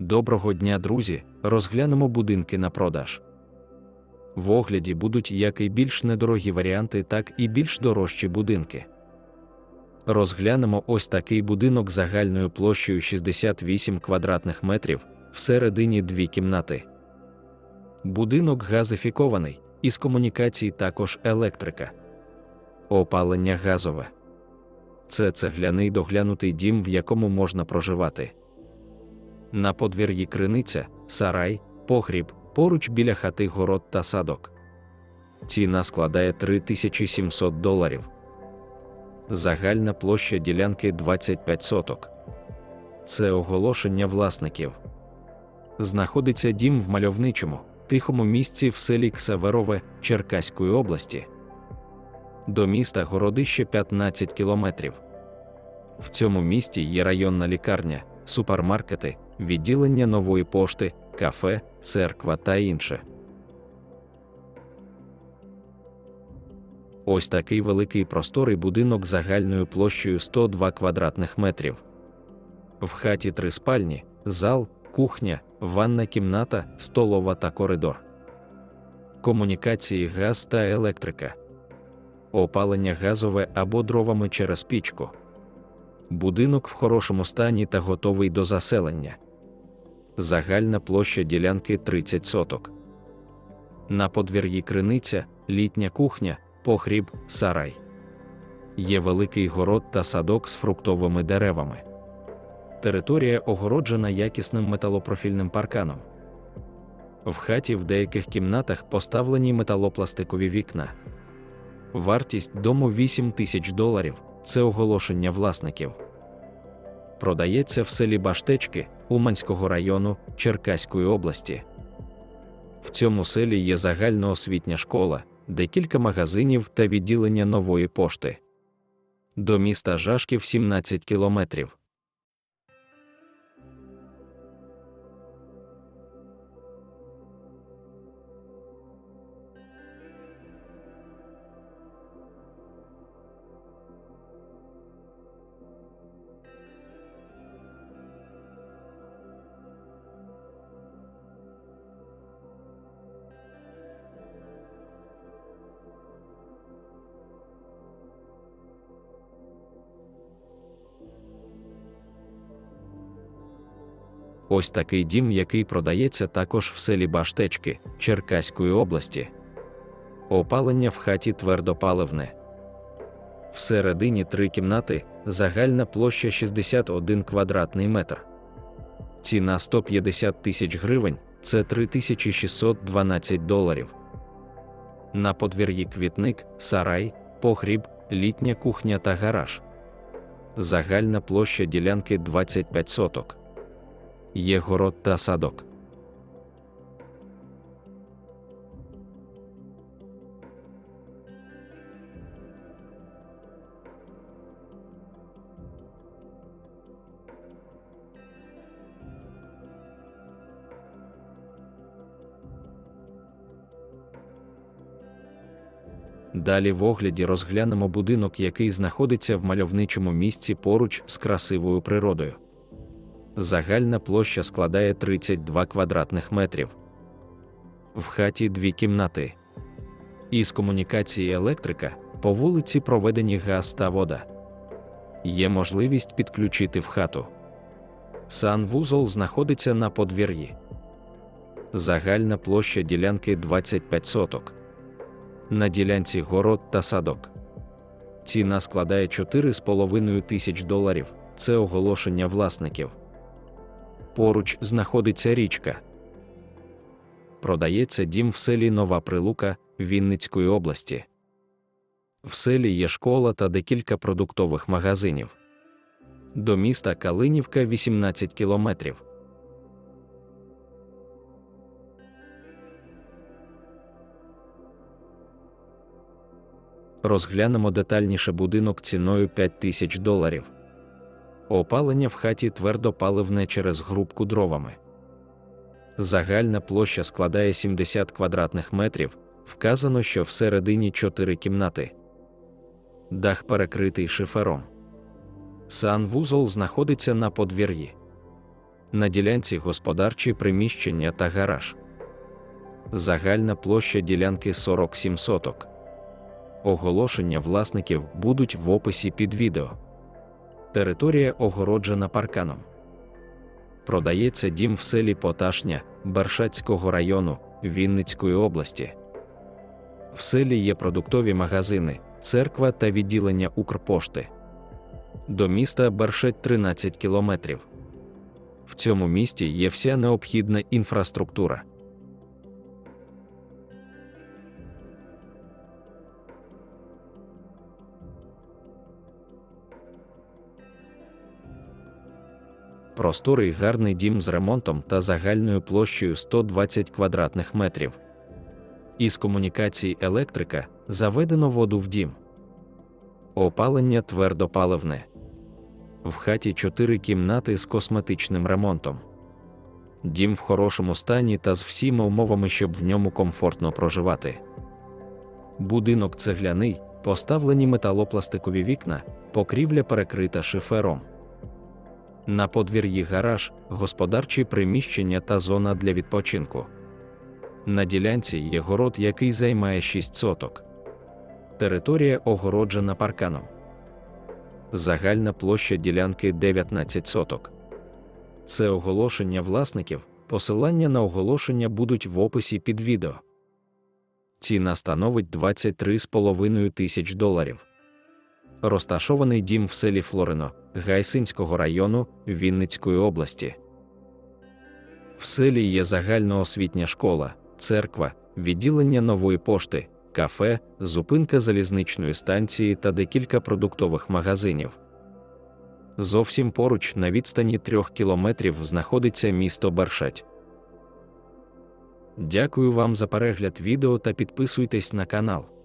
Доброго дня, друзі! Розглянемо будинки на продаж. В огляді будуть як і більш недорогі варіанти, так і більш дорожчі будинки. Розглянемо ось такий будинок загальною площею 68 квадратних метрів, всередині дві кімнати. Будинок газифікований, із комунікацій також електрика. Опалення газове. Це цегляний доглянутий дім, в якому можна проживати. На подвір'ї криниця, сарай, погріб, поруч біля хати город та садок. Ціна складає 3700 доларів. Загальна площа ділянки 25 соток. Це оголошення власників. Знаходиться дім в мальовничому, тихому місці в селі Ксаверове Черкаської області. До міста городище 15 кілометрів. В цьому місті є районна лікарня, супермаркети, відділення нової пошти, кафе, церква та інше. Ось такий великий просторий будинок загальною площею 102 квадратних метрів. В хаті три спальні, зал, кухня, ванна кімната, столова та коридор. Комунікації газ та електрика. Опалення газове або дровами через пічку. Будинок в хорошому стані та готовий до заселення. Загальна площа ділянки 30 соток. На подвір'ї криниця, літня кухня, погріб, сарай. Є великий город та садок з фруктовими деревами. Територія огороджена якісним металопрофільним парканом. В хаті в деяких кімнатах поставлені металопластикові вікна. Вартість дому 8 тисяч доларів це оголошення власників. Продається в селі Баштечки Уманського району Черкаської області. В цьому селі є загальноосвітня школа, декілька магазинів та відділення нової пошти. До міста Жашків 17 кілометрів. Ось такий дім, який продається також в селі Баштечки Черкаської області. Опалення в хаті твердопаливне. Всередині три кімнати, загальна площа 61 квадратний метр. Ціна 150 тисяч гривень це 3612 доларів. На подвір'ї квітник, сарай, погріб, літня кухня та гараж. Загальна площа ділянки 25 соток. Є город та садок. Далі в огляді розглянемо будинок, який знаходиться в мальовничому місці поруч з красивою природою. Загальна площа складає 32 квадратних метрів. В хаті дві кімнати. Із комунікації електрика по вулиці проведені газ та вода. Є можливість підключити в хату. Санвузол знаходиться на подвір'ї. Загальна площа ділянки 25 соток. На ділянці город та садок. Ціна складає 4,5 тисяч доларів. Це оголошення власників. Поруч знаходиться річка. Продається дім в селі Нова Прилука Вінницької області. В селі є школа та декілька продуктових магазинів. До міста Калинівка 18 кілометрів. Розглянемо детальніше будинок ціною 5 тисяч доларів. Опалення в хаті твердопаливне через грубку дровами. Загальна площа складає 70 квадратних метрів, вказано, що всередині 4 кімнати. Дах перекритий шифером. Санвузол знаходиться на подвір'ї. на ділянці господарчі приміщення та гараж. Загальна площа ділянки 47 соток. Оголошення власників будуть в описі під відео. Територія огороджена парканом. Продається дім в селі Поташня Бершацького району Вінницької області. В селі є продуктові магазини, церква та відділення Укрпошти. До міста Бершать 13 кілометрів. В цьому місті є вся необхідна інфраструктура. Просторий гарний дім з ремонтом та загальною площею 120 квадратних метрів. Із комунікацій електрика заведено воду в дім. Опалення твердопаливне. В хаті 4 кімнати з косметичним ремонтом. Дім в хорошому стані та з всіма умовами, щоб в ньому комфортно проживати. Будинок цегляний, поставлені металопластикові вікна, покрівля перекрита шифером. На подвір'ї гараж, господарчі приміщення та зона для відпочинку. На ділянці є город, який займає 6 соток. Територія огороджена парканом. Загальна площа ділянки 19 соток. Це оголошення власників. Посилання на оголошення будуть в описі під відео. Ціна становить 23,5 тисяч доларів. Розташований дім в селі Флорино Гайсинського району Вінницької області. В селі є загальноосвітня школа, церква, відділення нової пошти, кафе, зупинка залізничної станції та декілька продуктових магазинів. Зовсім поруч на відстані трьох кілометрів знаходиться місто Бершать. Дякую вам за перегляд відео та підписуйтесь на канал.